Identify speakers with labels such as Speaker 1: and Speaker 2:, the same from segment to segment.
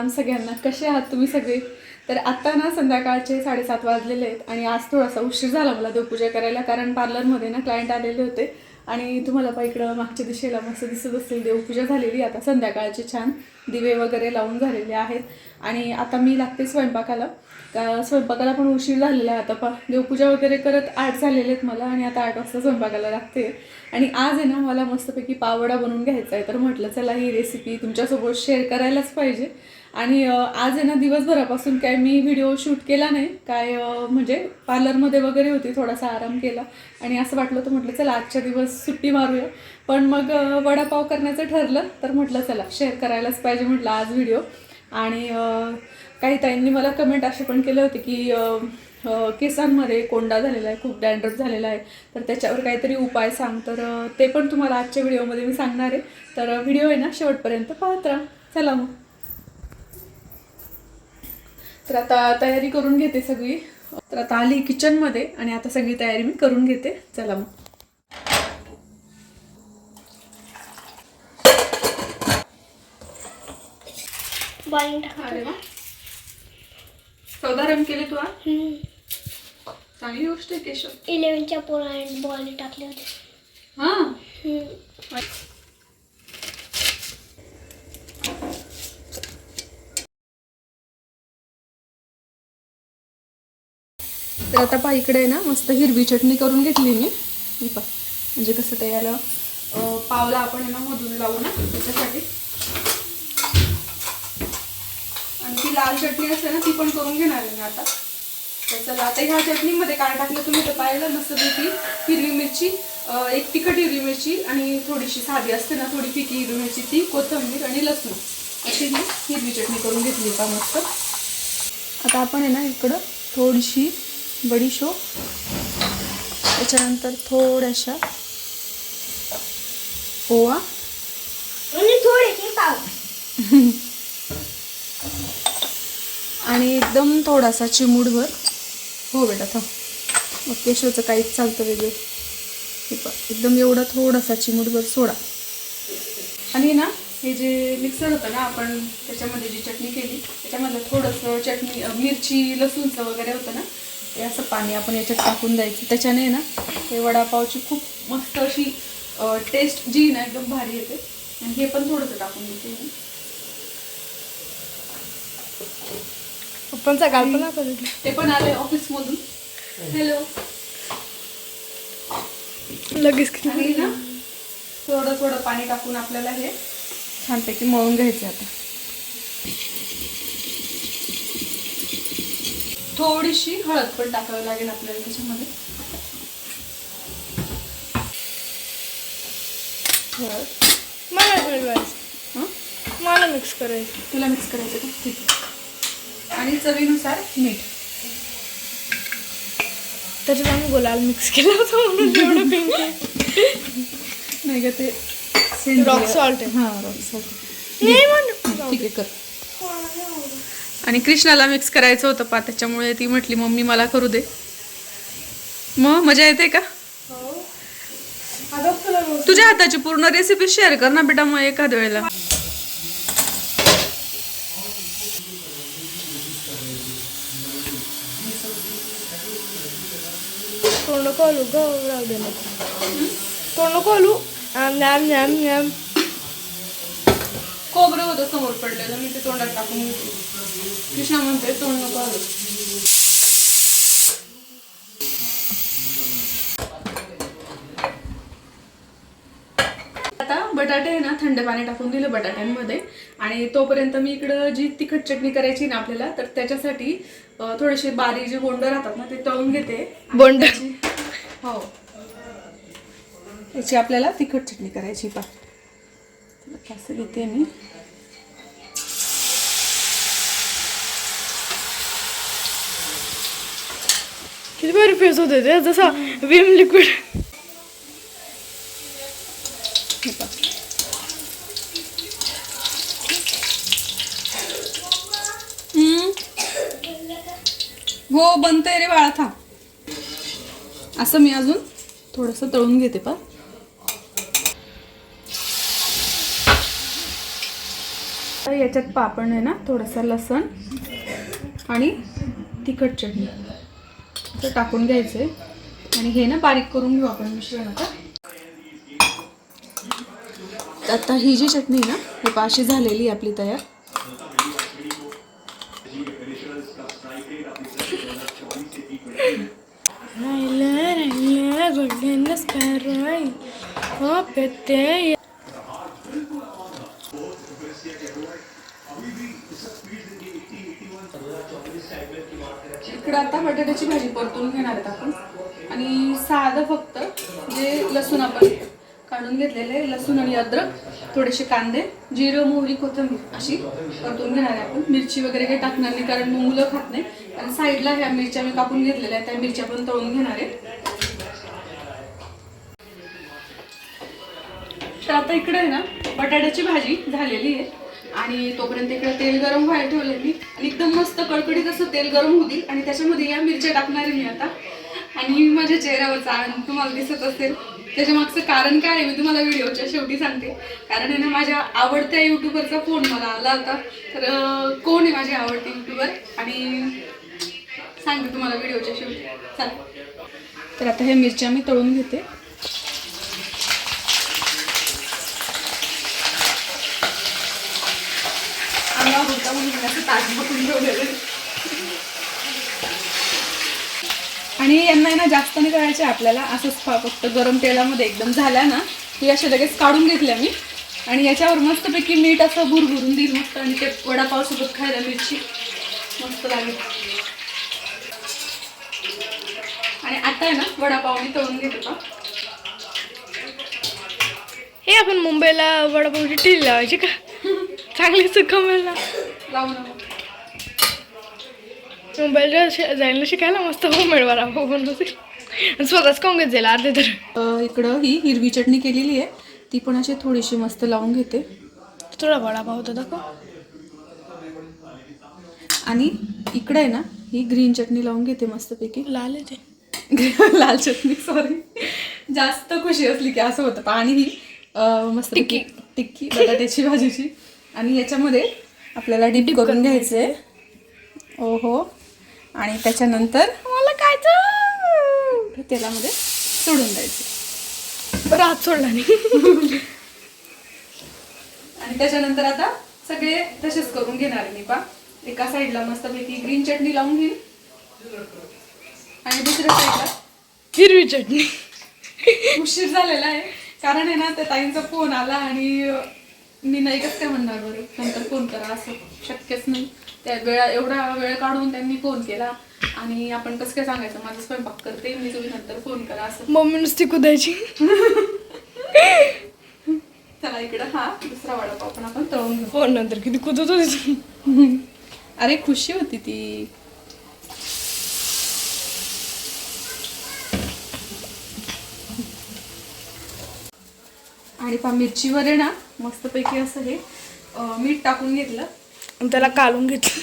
Speaker 1: प्रणाम सगळ्यांना. कसे आहात तुम्ही सगळे? तर आत्ता ना संध्याकाळचे साडेसात वाजलेले आहेत आणि आज थोडासा उशीर झाला मला देवपूजा करायला कारण पार्लरमध्ये ना क्लायंट आलेले होते. आणि तुम्हाला पहा इकडं मागच्या दिशेला मस्त दिसत असेल देवपूजा झालेली आता संध्याकाळचे छान दिवे वगैरे लावून झालेले आहेत. आणि आता मी लागते स्वयंपाकाला. का स्वयंपाकाला पण उशीर झालेला आहे. आता पा देवपूजा वगैरे करत आठ झालेले आहेत मला आणि आता आठ वाजता स्वयंपाकाला लागते. आणि आज आहे ना मला मस्तपैकी पावडा बनवून घ्यायचा आहे. तर म्हटलं चला ही रेसिपी तुमच्यासोबत शेअर करायलाच पाहिजे. आणि आज आहे ना दिवसभरापासून काय मी व्हिडिओ शूट केला नाही. काय म्हणजे पार्लरमध्ये वगैरे होती थोडासा आराम केला. आणि असं वाटलं तर म्हटलं चला आजच्या दिवस सुट्टी मारूया. पण मग वडापाव करण्याचं ठरलं तर म्हटलं चला शेअर करायलाच पाहिजे म्हटलं आज व्हिडिओ. आणि काही ताईंनी मला कमेंट असे पण केले होते की केसांमध्ये कोंडा झालेला आहे खूप डॅन्ड्रफ झालेला आहे. तर त्याच्यावर काहीतरी उपाय सांग. तर ते पण तुम्हाला आजच्या व्हिडिओमध्ये मी सांगणार आहे. तर व्हिडिओ आहे ना शेवटपर्यंत पाहत राहा. चला मग. तर आता तयारी करून घेते सगळी. तर आता आली किचनमध्ये आणि आता सगळी तयारी मी करून घेते. चला मग. साधारण केले तू चांगली गोष्ट आहे केशव.
Speaker 2: इलेव्हनच्या पोराने बॉल टाकले होते.
Speaker 1: हां? तर आता पहा इकडे आहे ना मस्त हिरवी चटणी करून घेतली मी. ही पहा म्हणजे कसं ते याला पावला आपण आहे ना मधून लावू ना त्याच्यासाठी. आणि ती लाल चटणी असते ना ती पण करून घेणार आहे मी आता. तर चला आता ह्या चटणीमध्ये काय टाकलं तुम्ही तर पाहिलं मस्तपैकी हिरवी मिरची एक तिखट हिरवी मिरची आणि थोडीशी साधी असते ना थोडी फिकी हिरवी मिरची ती कोथिंबीर आणि लसूण. अशी मी हिरवी चटणी करून घेतली का मस्त. आता आपण आहे ना इकडं थोडीशी बडीशोप त्याच्यानंतर थोड्याशा ओवा.
Speaker 2: आणि पाव.
Speaker 1: आणि एकदम थोडासा चिमूडभर हो बेटा थांब. केशवचं काहीच चालतं वेगळं. हे एकदम एवढा थोडासा चिमूडभर सोडा. आणि ना हे जे मिक्सर होतं ना आपण त्याच्यामध्ये जी चटणी केली त्याच्यामधलं थोडंसं चटणी मिरची लसूणचं वगैरे होतं ना ते असं पाणी आपण याच्यात टाकून द्यायचं. त्याच्याने ना हे वडापावची खूप मस्त अशी टेस्ट जी ना एकदम भारी येते. आणि हे पण थोडंसं टाकून देते.
Speaker 2: पप्पांचा कल्पना करू
Speaker 1: ते पण आले ऑफिस मधून हॅलो
Speaker 2: लगेच
Speaker 1: आणि ना थोडं थोडं पाणी टाकून आपल्याला हे छानपैकी मळून घ्यायचे आता. थोडीशी हळद पण टाकावी लागेल आपल्याला त्याच्यामध्ये. हळद.
Speaker 2: मला
Speaker 1: हं?
Speaker 2: मला मिक्स करायचं.
Speaker 1: तुला मिक्स करायचं का? ठीक आहे. आणि चवीनुसार मीठ.
Speaker 2: त्याच्यात आम्ही गुलाल मिक्स केला होता म्हणून एवढं पिंक
Speaker 1: नाही का ते
Speaker 2: Rock salt आहे.
Speaker 1: हां रॉक सॉल्ट
Speaker 2: नाही म्हणून
Speaker 1: ठीक आहे कर. आणि कृष्णाला मिक्स करायचं होतं पा त्याच्यामुळे ती म्हटली मम्मी मला करू दे. मग मजा येते का? तुझ्या हाताची पूर्ण रेसिपी शेअर कर ना बेटा मग एखाद्या वेळेला.
Speaker 2: तोंड खोलू ग राहू दे नको तोंड खोलू. आम नॅम नॅम नॅम
Speaker 1: खोबरं होतं समोर पडलेलं मी ते तोंडात टाकून घेतली. कृष्णा म्हणते तोंड नको आता बटाटे आहे ना थंड पाणी टाकून दिलं बटाट्यांमध्ये. आणि तोपर्यंत मी इकडं जी तिखट चटणी करायची ना आपल्याला तर त्याच्यासाठी थोडेसे बारीक जे बोंड राहतात ना ते तळून घेते.
Speaker 2: बोंड?
Speaker 1: हो. याची आपल्याला तिखट चटणी करायची पा असं घेते मी?
Speaker 2: किती भारी फेस होते ते जसा विम लिक्विड
Speaker 1: हे. हो बनतंय रे बाळा थांब असं मी अजून थोडंसं तळून घेते पा तर याच्यात पापड आहे ना थोडासा लसण आणि तिखट चटणी. असं टाकून घ्यायचं. आहे आणि हे ना बारीक करून घेऊ आपण मिश्रण आता. आता ही जी चटणी आहे ना ही पाशी झालेली आहे आपली तयार.
Speaker 2: राहिलं राहिलं
Speaker 1: इकडं आता बटाट्याची भाजी परतून घेणार आहेत आपण. आणि साधं फक्त जे लसूण आपण काढून घेतलेले आहे, लसूण आणि अद्रक थोडेसे कांदे जिरं मोहरी कोथिंबीर अशी परतून घेणार आहे आपण. मिरची वगैरे काही टाकणार नाही कारण मग मुलं खात नाही. आणि साईडला ह्या मिरच्या मी कापून घेतलेल्या आहेत त्या मिरच्या पण तळून घेणार आहे. तर आता इकडे आहे ना बटाट्याची भाजी झालेली आहे. आणि तोपर्यंत इकडे तेल गरम व्हायला ठेवले मी. आणि एकदम मस्त कडकडीत असं तेल गरम होतील. आणि त्याच्यामध्ये या मिरच्या टाकणार आहे मी आता. आणि माझ्या चेहऱ्यावरचा आनंद तुम्हाला दिसत असेल. त्याच्या मागचं कारण काय आहे मी तुम्हाला व्हिडिओच्या शेवटी सांगते. कारण आहे ना माझ्या आवडत्या युट्यूबरचा फोन मला आला होता. तर कोण आहे माझे आवडते युट्यूबर आणि सांगते तुम्हाला व्हिडिओच्या शेवटी. चला. तर आता हे मिरच्या मी तळून घेते. अंगा होता म्हणून असं ताट बघून ठेवलेलं आणि यांना आहे ना जास्त नाही करायचे आपल्याला असंच फक्त गरम तेलामध्ये एकदम झाल्या ना की अशा लगेच काढून घेतल्या मी. आणि याच्यावर मस्तपैकी मीठ असं भुरभुरून देईल मस्त आणि ते वडापावसोबत खायला मिरची मस्त लागेल. आणि आता आहे ना वडापाव मी तळून घेते का
Speaker 2: हे आपण मुंबईला वडापावची टील लावायची का? चांगली सुख मिळणार
Speaker 1: लावू ना मग.
Speaker 2: मुंबईला शि- जायला शिकायला मस्त वडापाव बनवतील आणि स्वतःच काँग्रेस जाईल अर्धे तर.
Speaker 1: इकडं ही हिरवी चटणी केलेली आहे. ती पण अशी थोडीशी मस्त लावून घेते.
Speaker 2: थोडा वडापाव होता दाखव.
Speaker 1: आणि इकडे आहे ना ही ग्रीन चटणी लावून घेते मस्तपैकी.
Speaker 2: लाल आहे ते.
Speaker 1: लाल चटणी सॉरी जास्त खुशी असली की असं होतं. आणि ही मस्त टिक्की. टिक्की बटाट्याची भाजीची. आणि याच्यामध्ये आपल्याला डीप करून घ्यायचं आहे ओहो. आणि त्याच्यानंतर
Speaker 2: मला काय
Speaker 1: तेलामध्ये सोडून द्यायचं
Speaker 2: बरं हात सोडला नाही.
Speaker 1: आणि त्याच्यानंतर आता सगळे तसेच करून घेणार मी पा एका साईडला मस्तपैकी ग्रीन चटणी लावून घेईन आणि दुसऱ्या साईडला
Speaker 2: हिरवी चटणी.
Speaker 1: उशीर झालेला आहे. कारण आहे ना त्या ताईंचा फोन आला आणि मी नाही कसं काय म्हणणार बरं? नंतर फोन करा असं शक्यच नाही. त्या वेळा एवढा वेळ काढून त्यांनी फोन केला. आणि आपण कसं काय सांगायचं माझा स्वयंपाक करते मी तुम्ही नंतर फोन करा असं.
Speaker 2: मम्मी नुसती कुदायची.
Speaker 1: चला इकडं हा दुसरा वडापाव पण आपण तळून घेऊ.
Speaker 2: हो नंतर किती कुदत होती.
Speaker 1: अरे खुशी होती ती. आणि पा मिरचीवर आहे ना मस्तपैकी असं हे मीठ टाकून घेतलं.
Speaker 2: आणि त्याला काढून घेतली.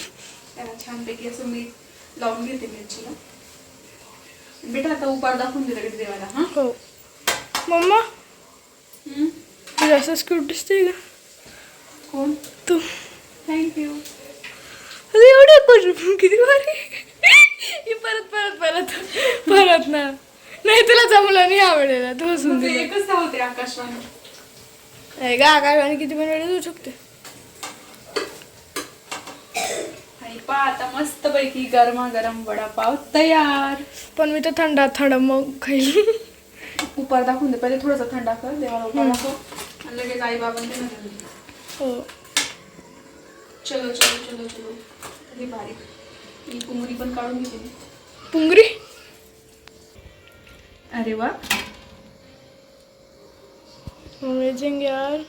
Speaker 1: त्याला छानपैकी असं मीठ लावून घेते मिरचीला. बेटा आता उपार दाखवून दे लगेच देवाला हा?
Speaker 2: हो. मम्मा?
Speaker 1: हम्म.
Speaker 2: तुझी असं क्यूट दिसते का?
Speaker 1: कोण?
Speaker 2: तू.
Speaker 1: थँक्यू
Speaker 2: अरे एवढं करू किती भारी. ही परत परत परत परत ना. नाही तुला जमलं नाही आवडेल तू हसून दिलं
Speaker 1: एकच धावते आकाशवाणी.
Speaker 2: नाही का आकाशवाणी किती पण वेळ देऊ शकते.
Speaker 1: आणि पा आता मस्तपैकी गरमागरम वडापाव तयार.
Speaker 2: पण मी तर थंडा थंड मग खाईल.
Speaker 1: उपार दाखवून दे पहिले थोडासा थंडा कर देवाला उपार दाखव. आणि लगेच आई बाबांचे नजर
Speaker 2: हो.
Speaker 1: चलो चलो चलो चलो. हे बारीक ही कुंगरी पण काढून घेते.
Speaker 2: पुंगरी?
Speaker 1: अरे वा.
Speaker 2: अमेझिंग यार.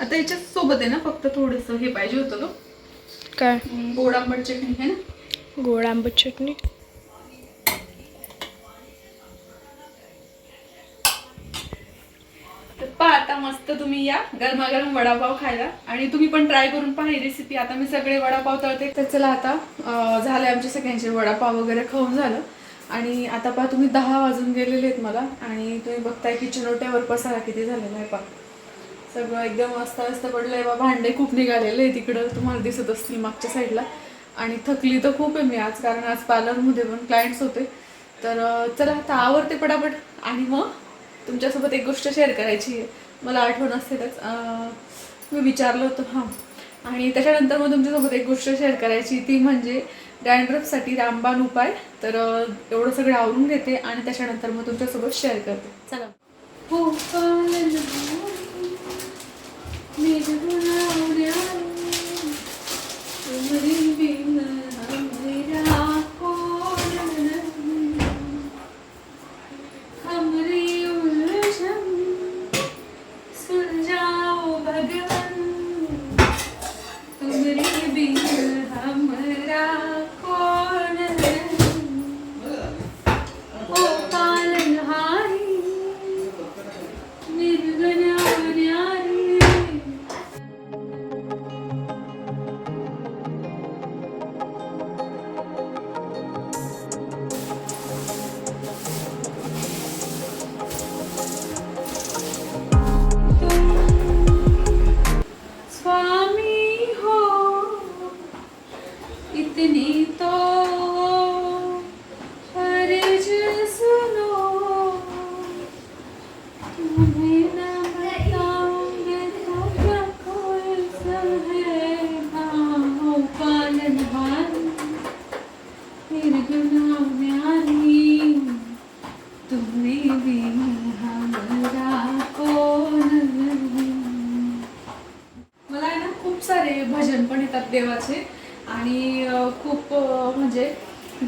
Speaker 1: आता याच्यात सोबत आहे ना फक्त थोडस हे पाहिजे होतं ग
Speaker 2: काय?
Speaker 1: गोड आंबट चटणी आहे ना?
Speaker 2: गोड आंबट चटणी.
Speaker 1: आता मस्त तुम्ही या गरमागरम वडापाव खायला. आणि तुम्ही पण ट्राय करून पहा ही रेसिपी आता मी सगळे वडापाव तळते. तर चला आता झाले आमचे सगळ्यांचे वडापाव वगैरे खाऊन झालं. आणि आता पहा तुम्ही दहा वाजून गेलेले आहेत मला आणि तुम्ही बघताय की चिनोट्यावर पसारा किती झालेला आहे पहा. सगळं एकदम अस्ताव्यस्त पडलंय बा. भांडे खूप निघालेले आहे तिकडं तुम्हाला दिसत असतील मागच्या साईडला. आणि थकली तर खूप आहे मी आज कारण आज पार्लरमध्ये पण क्लायंट्स होते. तर चला आता आवडते पटापट. आणि मग तुमच्यासोबत एक गोष्ट शेअर करायची आहे. मला आठवण असतेच मी विचारलं होतं हां. आणि त्याच्यानंतर मग तुमच्यासोबत एक गोष्ट शेअर करायची ती म्हणजे डॅन्ड्रफसाठी रामबाण उपाय. तर एवढं सगळं आवरून घेते आणि त्याच्यानंतर मग तुमच्यासोबत शेअर करते. चला. हो भजन देवाचे. आणि खूप म्हणजे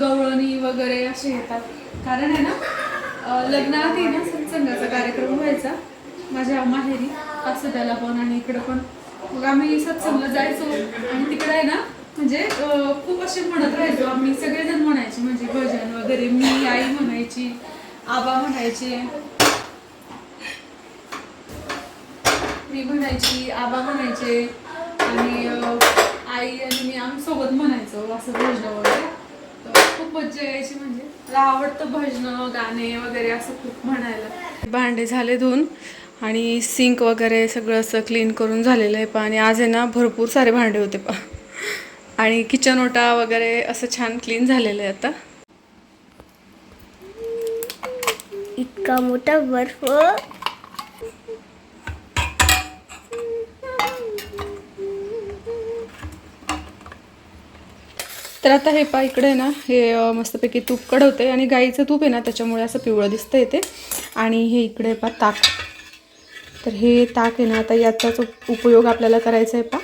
Speaker 1: गवळणी वगैरे असे येतात. कारण आहे ना लग्नात लग्नाआधी ना सत्संगाचा कार्यक्रम व्हायचा. माझ्या माहेरी असं त्याला पण आणि इकडं पण. मग आम्ही सत्संगला जायचो. आणि तिकडे आहे ना म्हणजे खूप असे म्हणत राहायचो. आम्ही सगळेजण म्हणायचे म्हणजे भजन वगैरे मी आई म्हणायची आबा म्हणायचे. मी म्हणायची आबा म्हणायचे. आणि आई आणि मी आम्ही सोबत म्हणायचो असं भजन वगैरे. तर खूप मज्जा यायची म्हणजे. मला आवडतं भजनं गाणे वगैरे असं खूप म्हणायला. भांडे झाले धुवून आणि सिंक वगैरे सगळं असं क्लीन करून झालेलं आहे पा आणि आज आहे ना भरपूर सारे भांडे होते पा आणि किचन ओटा वगैरे असं छान क्लीन झालेलं आहे आता.
Speaker 3: इतका मोठा बर्फ.
Speaker 1: तर आता हे पा इकडे ना हे मस्तपैकी तूप कडवते आणि गाईचं तूप आहे ना त्याच्यामुळे असं पिवळं दिसतं येते आणि हे इकडे पा ताक. तर हे ताक आहे ना आता याचाच उप- उपयोग आपल्याला करायचा आहे पा.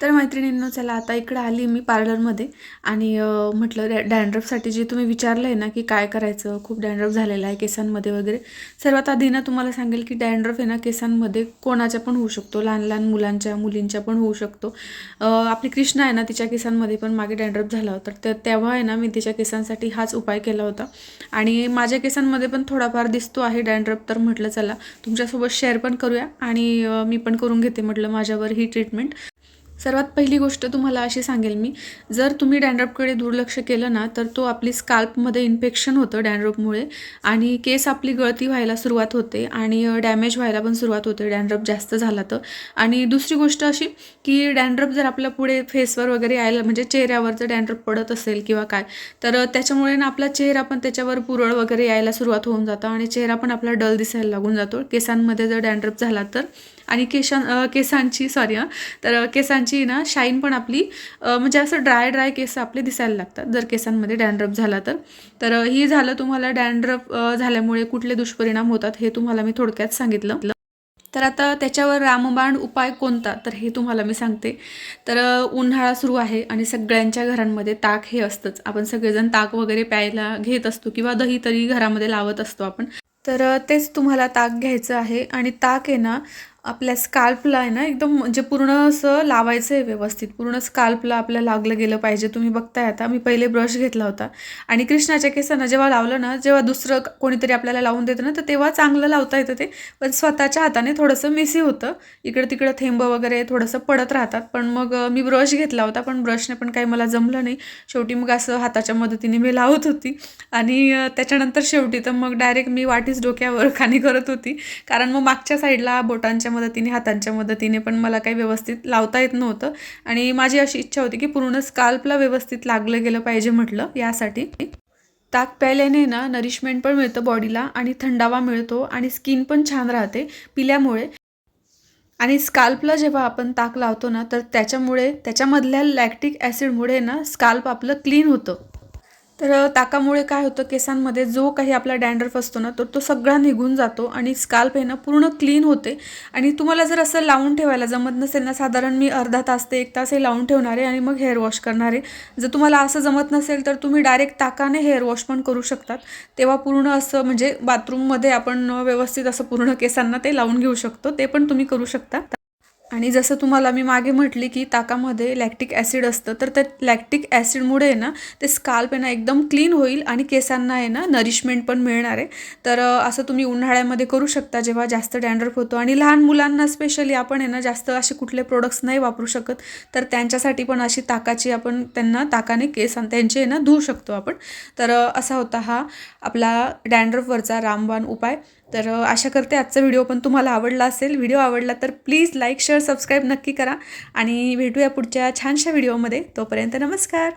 Speaker 1: तर मैत्रिणींनो चला आता इकडे आली मी पार्लरमध्ये. आणि म्हटलं डॅ डॅन्ड्रफसाठी जे तुम्ही विचारलं आहे ना की काय करायचं? खूप डॅन्ड्रफ झालेला आहे केसांमध्ये वगैरे. सर्वात आधी ना तुम्हाला सांगेल की डॅन्ड्रफ आहे ना केसांमध्ये कोणाच्या पण होऊ शकतो. लहान लहान मुलांच्या मुलींच्या पण होऊ शकतो. आपली कृष्णा आहे ना तिच्या केसांमध्ये पण मागे डॅन्ड्रफ झाला होता. तर तेव्हा आहे ना मी तिच्या केसांसाठी हाच उपाय केला होता. आणि माझ्या केसांमध्ये पण थोडाफार दिसतो आहे डॅन्ड्रफ. तर म्हटलं चला तुमच्यासोबत शेअर पण करूया. आणि मी पण करून घेते म्हटलं माझ्यावर ही ट्रीटमेंट. सर्वात पहिली गोष्ट तुम्हाला अशी सांगेल मी जर तुम्ही डॅन्ड्रपकडे दुर्लक्ष केलं ना तर तो आपली स्काल्पमध्ये इन्फेक्शन होतं डॅन्ड्रपमुळे आणि केस आपली गळती व्हायला सुरुवात होते आणि डॅमेज व्हायला पण सुरुवात होते डॅन्ड्रप जास्त झाला तर. आणि दुसरी गोष्ट अशी की डॅन्ड्रप जर आपल्या पुढे फेसवर वगैरे यायला म्हणजे चेहऱ्यावर जर डॅन्ड्रप पडत असेल किंवा काय तर त्याच्यामुळे ना आपला चेहरा पण त्याच्यावर पुरळ वगैरे यायला सुरुवात होऊन जातं आणि चेहरा पण आपला डल दिसायला लागून जातो. केसांमध्ये जर डॅन्ड्रप झाला तर आणि केशां केसांची सॉरी हां. तर केसांची ना शाईन पण आपली म्हणजे असं ड्राय ड्राय केस आपले दिसायला लागतात. जर केसांमध्ये डॅन्ड्रफ झाला तर. तर ही झालं तुम्हाला डॅन्ड्रफ झाल्यामुळे कुठले दुष्परिणाम होतात हे तुम्हाला मी थोडक्यात सांगितलं. तर आता त्याच्यावर रामबाण उपाय कोणता? तर हे तुम्हाला मी सांगते. तर उन्हाळा सुरू आहे आणि सगळ्यांच्या घरांमध्ये ताक हे असतंच. आपण सगळेजण ताक वगैरे प्यायला घेत असतो किंवा दही तरी घरामध्ये लावत असतो आपण. तर तेच तुम्हाला ताक घ्यायचं आहे. आणि ताक आहे ना आपल्या स्काल्पला आहे ना एकदम म्हणजे पूर्ण असं लावायचं आहे व्यवस्थित. पूर्ण स्काल्पला आपल्या लागलं गेलं पाहिजे. तुम्ही बघताय आता मी पहिले ब्रश घेतला होता. आणि कृष्णाच्या केसांना जेव्हा लावलं ना जेव्हा दुसरं कोणीतरी आपल्याला लावून देतं ना तर तेव्हा चांगलं लावता येतं ते. पण स्वतःच्या हाताने थोडंसं मिसी होतं. इकडं तिकडं थेंब वगैरे थोडंसं पडत राहतात. पण मग मी ब्रश घेतला होता पण ब्रशने पण काही मला जमलं नाही. शेवटी मग असं हाताच्या मदतीने मी लावत होती. आणि त्याच्यानंतर शेवटी तर मग डायरेक्ट मी वाटीच डोक्यावर खाणी करत होती. कारण मग मागच्या साईडला बोटांच्या मदतीने हातांच्या मदतीने पण मला काही व्यवस्थित लावता येत नव्हतं. आणि माझी अशी इच्छा होती की पूर्ण स्काल्पला व्यवस्थित लागलं गेलं पाहिजे म्हटलं यासाठी. ताक प्यायल्याने ना नरिशमेंट पण मिळतं बॉडीला आणि थंडावा मिळतो आणि स्किन पण छान राहते पिल्यामुळे. आणि स्काल्पला जेव्हा आपण ताक लावतो ना तर त्याच्यामुळे त्याच्यामधल्या लॅक्टिक ॲसिडमुळे ना स्काल्प आपलं क्लीन होतं. तर ताकामुळे काय होतं केसांमध्ये जो काही आपला डँड्रफ असतो ना तर तो सगळा निघून जातो आणि स्काल्प आहे ना पूर्ण क्लीन होते. आणि तुम्हाला जर असं लावून ठेवायला जमत नसेल ना साधारण मी अर्धा तास ते एक तास हे लावून ठेवणार आहे आणि मग हेअर वॉश करणार. आहे जर तुम्हाला असं जमत नसेल तर तुम्ही डायरेक्ट ताकाने हेअर वॉश पण करू शकतात. तेव्हा पूर्ण असं म्हणजे बाथरूममध्ये आपण व्यवस्थित असं पूर्ण केसांना ते लावून घेऊ शकतो. ते पण तुम्ही करू शकता. आणि जसं तुम्हाला मी मागे म्हटले की ताकामध्ये लॅक्टिक ॲसिड असतं तर त्या लॅक्टिक ॲसिडमुळे आहे ना ते स्काल्प आहे ना एकदम क्लीन होईल आणि केसांना आहे ना नरिशमेंट पण मिळणार आहे. तर असं तुम्ही उन्हाळ्यामध्ये करू शकता जेव्हा जास्त डॅन्ड्रफ होतो. आणि लहान मुलांना स्पेशली आपण आहे ना जास्त असे कुठले प्रोडक्ट्स नाही वापरू शकत. तर त्यांच्यासाठी पण अशी ताकाची आपण त्यांना ताकाने केस आणि त्यांचे आहे ना धुवू शकतो आपण. तर असा होता हा आपला डॅन्ड्रफवरचा रामबाण उपाय. तर आशा करते आजचा व्हिडिओ पण तुम्हाला आवडला असेल. व्हिडिओ आवडला तर प्लीज लाईक शेअर सबस्क्राईब नक्की करा. आणि भेटूया पुढच्या छानशा व्हिडिओमध्ये. तोपर्यंत नमस्कार.